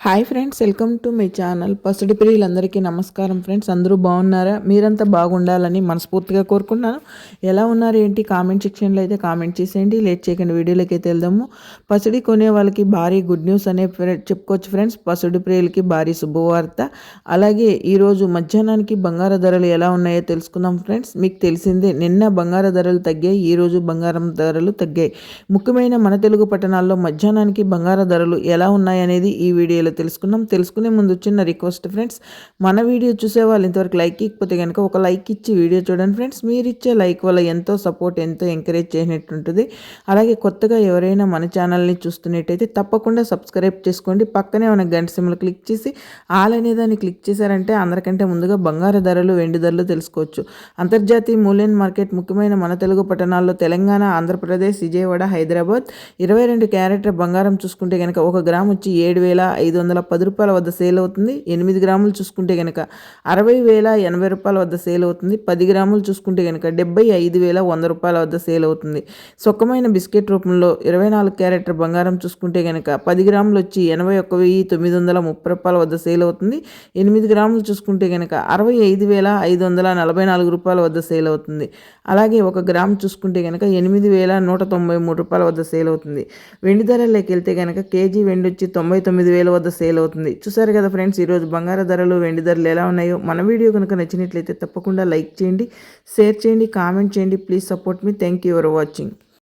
Hi friends welcome to my channel. పసుడి ప్రియులందరికీ నమస్కారం friends. అందరూ బాగున్నారా? మీరంతా బాగుండాలని మనస్ఫూర్తిగా కోరుకున్నాను ఎలా ఉన్నారు ఏంటి? కామెంట్ సెక్షన్లో అయితే కామెంట్ చేసేయండి. లేట్ చేయకండి వీడియోలోకి అయితే వెళ్దాము. పసుడి కొనే వాళ్ళకి భారీ గుడ్ న్యూస్ అనే చెప్పుకోవచ్చు ఫ్రెండ్స్. పసుడి ప్రియులకి భారీ శుభవార్త. అలాగే ఈరోజు మధ్యాహ్నానికి బంగార ధరలు ఎలా ఉన్నాయో తెలుసుకుందాం ఫ్రెండ్స్. మీకు తెలిసిందే నిన్న బంగార ధరలు తగ్గాయి ఈరోజు బంగారం ధరలు తగ్గాయి. ముఖ్యమైన మన తెలుగు పట్టణాల్లో మధ్యాహ్నానికి బంగార ధరలు ఎలా ఉన్నాయనేది ఈ వీడియోలో వీడియోలో తెలుసుకుందాం. తెలుసుకునే ముందు చిన్న రిక్వెస్ట్ ఫ్రెండ్స్ మన వీడియో చూసే వాళ్ళు ఇంతవరకు లైక్ ఇకపోతే కనుక ఒక లైక్ ఇచ్చి వీడియో చూడండి ఫ్రెండ్స్ మీరు ఇచ్చే లైక్ వల్ల ఎంతో సపోర్ట్ ఎంతో ఎంకరేజ్ చేసినట్టుంటుంది అలాగే కొత్తగా ఎవరైనా మన ఛానల్ని చూస్తున్నట్టయితే తప్పకుండా సబ్స్క్రైబ్ చేసుకోండి. పక్కనే ఉన్న గంట సిమ్లు క్లిక్ చేసి ఆల్ అనే దాన్ని క్లిక్ చేశారంటే అందరికంటే ముందుగా బంగారు ధరలు వెండి ధరలు తెలుసుకోవచ్చు. అంతర్జాతీయ మూల్యం మార్కెట్ ముఖ్యమైన మన తెలుగు పట్టణాల్లో తెలంగాణ ఆంధ్రప్రదేశ్ విజయవాడ హైదరాబాద్. ఇరవై రెండు క్యారెట్ బంగారం చూసుకుంటే కనుక ఒక గ్రామ్ వచ్చి ఏడు వేల ఐదు వందల పది రూపాయల వద్ద సేల్ అవుతుంది. ఎనిమిది గ్రాములు చూసుకుంటే కనుక అరవై వేల ఎనభై రూపాయల వద్ద సేల్ అవుతుంది. పది గ్రాములు చూసుకుంటే కనుక డెబ్బై ఐదు వేల వంద రూపాయల వద్ద సేల్ అవుతుంది. సుఖమైన బిస్కెట్ రూపంలో ఇరవై నాలుగు క్యారెట్ బంగారం చూసుకుంటే కనుక పది గ్రాములు వచ్చి ఎనభై ఒక్క వెయ్యి తొమ్మిది వందల ముప్పై రూపాయల వద్ద సేల్ అవుతుంది. ఎనిమిది గ్రాములు చూసుకుంటే కనుక అరవై ఐదు వేల ఐదు వందల నలభై నాలుగు రూపాయల వద్ద సేల్ అవుతుంది. అలాగే ఒక గ్రామ్ చూసుకుంటే కనుక ఎనిమిది వేల నూట తొంభై మూడు రూపాయల వద్ద సేల్ అవుతుంది. వెండి ధరలోకి వెళ్తే కనుక కేజీ వెండి వచ్చి తొంభై తొమ్మిది వేల వద్ద వద్ద సేల్ అవుతుంది. చూసారు కదా ఫ్రెండ్స్ ఈరోజు బంగారు ధరలు వెండి ధరలు ఎలా ఉన్నాయో? మన వీడియో కనుక నచ్చినట్లయితే తప్పకుండా లైక్ చేయండి షేర్ చేయండి కామెంట్ చేయండి. Please support me. Thank you for watching.